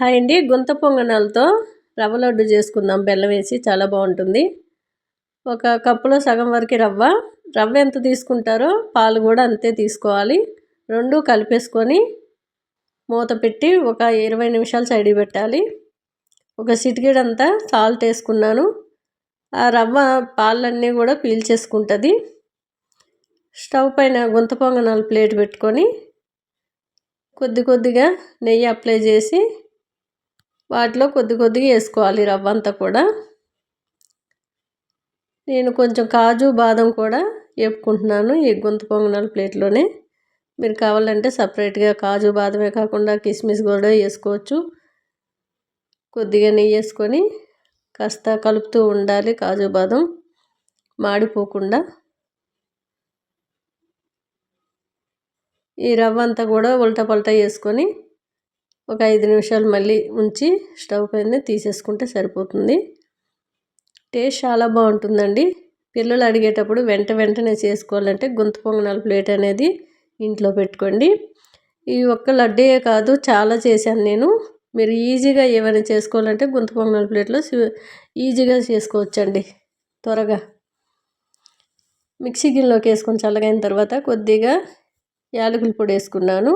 Hi అండి. గుంత పొంగనాలతో రవ్వ లడ్డు చేసుకుందాం. బెల్లం వేసి చాలా బాగుంటుంది. ఒక కప్పులో సగం వరకు రవ్వ. రవ్వ ఎంత తీసుకుంటారో పాలు కూడా అంతే తీసుకోవాలి. రెండు కలిపేసుకొని మూత పెట్టి ఒక ఇరవై నిమిషాలు సైడ్ పెట్టాలి. ఒక సిటికెడంతా సాల్ట్ వేసుకున్నాను. ఆ రవ్వ పాలన్నీ కూడా పీల్చేసుకుంటుంది. స్టవ్ పైన గుంత పొంగనాలు ప్లేట్ పెట్టుకొని కొద్ది కొద్దిగా నెయ్యి అప్లై చేసి వాటిలో కొద్ది కొద్దిగా వేసుకోవాలి రవ్వ అంతా కూడా. నేను కొంచెం కాజు బాదం కూడా వేపుకుంటున్నాను ఈ గుంత పొంగనాల ప్లేట్లోనే. మీరు కావాలంటే సపరేట్గా కాజు బాదమే కాకుండా కిస్మిస్ కూడా వేసుకోవచ్చు. కొద్దిగా నెయ్యి వేసుకొని కాస్త కలుపుతూ ఉండాలి కాజు బాదం మాడిపోకుండా. ఈ రవ్వ అంతా కూడా ఉల్టా పల్టా వేసుకొని ఒక ఐదు నిమిషాలు మళ్ళీ ఉంచి స్టవ్ పైన తీసేసుకుంటే సరిపోతుంది. టేస్ట్ చాలా బాగుంటుందండి. పిల్లలు అడిగేటప్పుడు వెంట వెంటనే చేసుకోవాలంటే గుంత పొంగనాల ప్లేట్ అనేది ఇంట్లో పెట్టుకోండి. ఈ ఒక్క లడ్డే కాదు చాలా చేశాను నేను. మీరు ఈజీగా ఏమైనా చేసుకోవాలంటే గుంత పొంగనాల ప్లేట్లో ఈజీగా చేసుకోవచ్చండి. త్వరగా. మిక్సీ గిన్నెలోకి వేసుకొని చల్లగైన తర్వాత కొద్దిగా యాలకుల పొడి వేసుకున్నాను.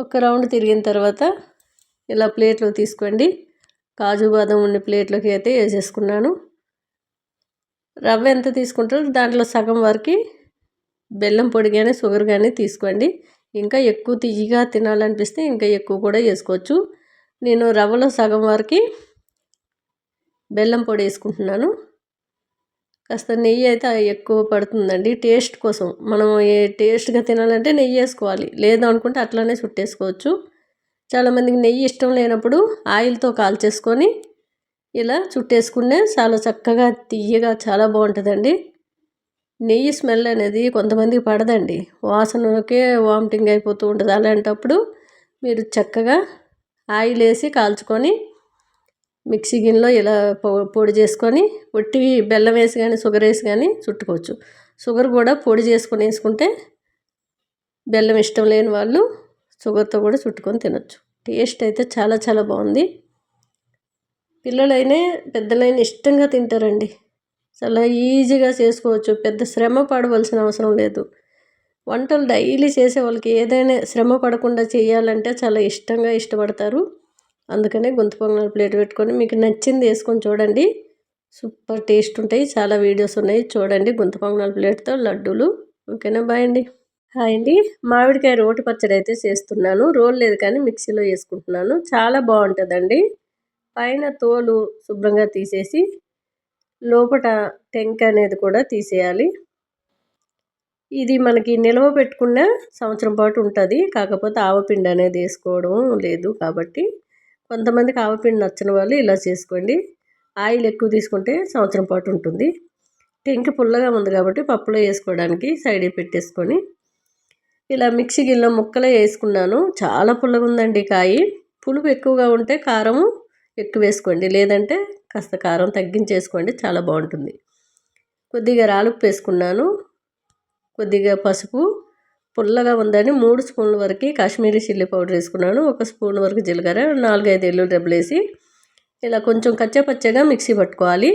ఒక రౌండ్ తిరిగిన తర్వాత ఇలా ప్లేట్లో తీసుకోండి. కాజు బాదం ఉన్న ప్లేట్లోకి అయితే వేసేసుకున్నాను. రవ్వ ఎంత తీసుకుంటారో దాంట్లో సగం వరకు బెల్లం పొడి కానీ షుగర్ కానీ తీసుకోండి. ఇంకా ఎక్కువ తియ్యగా తినాలనిపిస్తే ఇంకా ఎక్కువ కూడా వేసుకోవచ్చు. నేను రవ్వలో సగం వరకు బెల్లం పొడి వేసుకుంటున్నాను. కాస్త నెయ్యి అయితే ఎక్కువ పడుతుందండి. టేస్ట్ కోసం. మనం ఏ టేస్ట్గా తినాలంటే నెయ్యి వేసుకోవాలి. లేదు అనుకుంటే అట్లానే చుట్టేసుకోవచ్చు. చాలామందికి నెయ్యి ఇష్టం లేనప్పుడు ఆయిల్తో కాల్చేసుకొని ఇలా చుట్టేసుకునే చాలా చక్కగా తీయగా చాలా బాగుంటుందండి. నెయ్యి స్మెల్ అనేది కొంతమందికి పడదండి. వాసనకే వామిటింగ్ అయిపోతూ ఉంటుంది. అలాంటప్పుడు మీరు చక్కగా ఆయిల్ వేసి కాల్చుకొని మిక్సీ గిన్నెలో ఇలా పొడి చేసుకొని ఒట్టి బెల్లం వేసి కానీ షుగర్ వేసి కానీ చుట్టుకోవచ్చు. షుగర్ కూడా పొడి చేసుకొని వేసుకుంటే బెల్లం ఇష్టం లేని వాళ్ళు షుగర్తో కూడా చుట్టుకొని తినొచ్చు. టేస్ట్ అయితే చాలా చాలా బాగుంది. పిల్లలైనా పెద్దలైనా ఇష్టంగా తింటారండి. చాలా ఈజీగా చేసుకోవచ్చు. పెద్ద శ్రమ పడవలసిన అవసరం లేదు. వంటలు డైలీ చేసే వాళ్ళకి ఏదైనా శ్రమ పడకుండా చేయాలంటే చాలా ఇష్టంగా ఇష్టపడతారు. అందుకనే గొంతు పొంగనాల ప్లేట్ పెట్టుకొని మీకు నచ్చింది వేసుకొని చూడండి. సూపర్ టేస్ట్ ఉంటాయి. చాలా వీడియోస్ ఉన్నాయి. చూడండి గుంత పొంగనాల ప్లేట్తో లడ్డూలు. ఓకేనా? బాయ్ అండి. హాయ్ అండి. మామిడికాయ రోటి పచ్చడి అయితే చేస్తున్నాను. రోల్ లేదు కానీ మిక్సీలో వేసుకుంటున్నాను. చాలా బాగుంటుందండి. పైన తోలు శుభ్రంగా తీసేసి లోపల టెంక్ అనేది కూడా తీసేయాలి. ఇది మనకి నిల్వ పెట్టుకున్న సంవత్సరం పాటు ఉంటుంది. కాకపోతే ఆవపిండి అనేది వేసుకోవడం లేదు కాబట్టి కొంతమందికి ఆవపిండి నచ్చని వాళ్ళు ఇలా చేసుకోండి. ఆయిల్ ఎక్కువ తీసుకుంటే సంవత్సరం పాటు ఉంటుంది. టెంక పుల్లగా ఉంది కాబట్టి పప్పులో వేసుకోవడానికి సైడ్ పెట్టేసుకొని ఇలా మిక్సీ గిన్నె ముక్కలే వేసుకున్నాను. చాలా పుల్లగా ఉందండి కాయి. పులుపు ఎక్కువగా ఉంటే కారం ఎక్కువ వేసుకోండి. లేదంటే కాస్త కారం తగ్గించేసుకోండి. చాలా బాగుంటుంది. కొద్దిగా రాలుపు వేసుకున్నాను. కొద్దిగా పసుపు. పుల్లగా ఉందని మూడు స్పూన్ల వరకు కాశ్మీరీ చిల్లీ పౌడర్ వేసుకున్నాను. ఒక స్పూన్ వరకు జీలకర్ర నాలుగైదు ఎల్లుల్లి డబ్బులు వేసి ఇలా కొంచెం కచ్చపచ్చగా మిక్సీ పట్టుకోవాలి.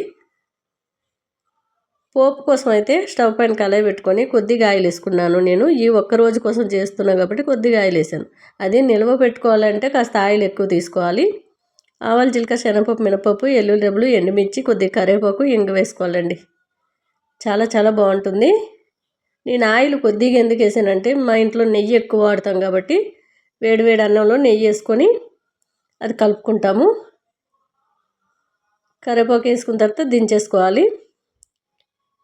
పోపు కోసం అయితే స్టవ్ పైన కళాయి పెట్టుకొని కొద్దిగా ఆయిల్ వేసుకున్నాను నేను. ఈ ఒక్క రోజు కోసం చేస్తున్నాను కాబట్టి కొద్దిగా ఆయిల్ వేసాను. అది నిల్వ పెట్టుకోవాలంటే కాస్త ఆయిల్ ఎక్కువ తీసుకోవాలి. ఆవాలు జీలకర్ర శనగపప్పు మినపప్పు ఎల్లుల్లి ఎండుమిర్చి కొద్దిగా కరివేపాకు ఇంగ వేసుకోవాలండి. చాలా చాలా బాగుంటుంది. నేను ఆయిల్ కొద్దిగా ఎందుకు వేసానంటే మా ఇంట్లో నెయ్యి ఎక్కువ వాడతాం కాబట్టి వేడివేడి అన్నంలో నెయ్యి వేసుకొని అది కలుపుకుంటాము. కరివేపాకు వేసుకున్న తర్వాత దించేసుకోవాలి.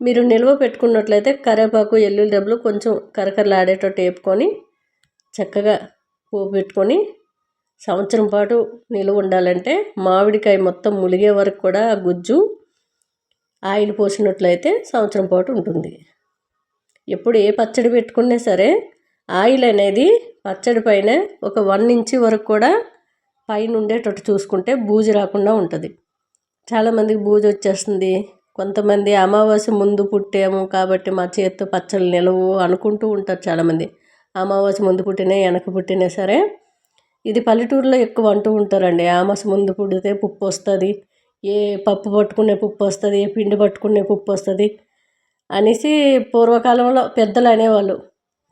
మీరు నిల్వ పెట్టుకున్నట్లయితే కరివేపాకు ఎల్లుల్లి డబ్బులు కొంచెం కరకరలాడేటట్టు వేపుకొని చక్కగా పోపు పెట్టుకొని సంవత్సరం పాటు నిలువ ఉండాలంటే మామిడికాయ మొత్తం ములిగే వరకు కూడా గుజ్జు ఆయిల్ పోసినట్లయితే సంవత్సరం పాటు ఉంటుంది. ఎప్పుడు ఏ పచ్చడి పెట్టుకున్నా సరే ఆయిల్ అనేది పచ్చడి పైన ఒక వన్ ఇంచ్ వరకు కూడా పైన ఉండేటట్టు చూసుకుంటే బూజు రాకుండా ఉంటుంది. చాలామందికి బూజు వచ్చేస్తుంది. కొంతమంది అమావాస్య ముందు పుట్టాము కాబట్టి మా చేతితో పచ్చళ్ళు నిలవు అనుకుంటూ ఉంటారు చాలామంది అమావాస్య ముందు పుట్టినా వెనక పుట్టినా సరే ఇది పల్లెటూరులో ఎక్కువ అంటూ ఉంటారండి. ఆమస ముందు పుడితే పుప్పు వస్తుంది ఏ పప్పు పట్టుకునే పుప్పు వస్తుంది ఏ పిండి పట్టుకునే పుప్పు వస్తుంది అనేసి పూర్వకాలంలో పెద్దలు అనేవాళ్ళు.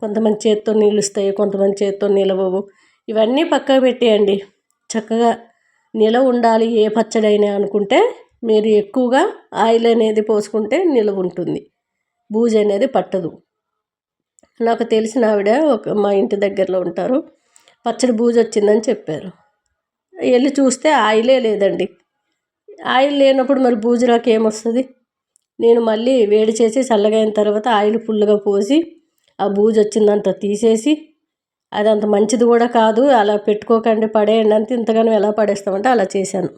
కొంతమంది చేత్తో నిలుస్తాయి కొంతమంది చేత్తో నిలవవు ఇవన్నీ పక్కకు పెట్టేయండి. చక్కగా నిలవ ఉండాలి ఏ పచ్చడి అయినా అనుకుంటే మీరు ఎక్కువగా ఆయిల్ అనేది పోసుకుంటే నిలవ ఉంటుంది. బూజు అనేది పట్టదు. నాకు తెలిసిన ఆవిడ ఒక మా ఇంటి దగ్గరలో ఉంటారు. పచ్చడి బూజు వచ్చిందని చెప్పారు. వెళ్ళి చూస్తే ఆయిలే లేదండి. ఆయిల్ లేనప్పుడు మరి బూజు రాక ఏమొస్తుంది? నేను మళ్ళీ వేడి చేసి చల్లగైన తర్వాత ఆయిల్ ఫుల్గా పోసి ఆ బూజు వచ్చిందంతా తీసేసి అది అంత మంచిది కూడా కాదు అలా పెట్టుకోకండి పడేయండి అంత ఇంతగానో ఎలా పడేస్తామంటే అలా చేశాను.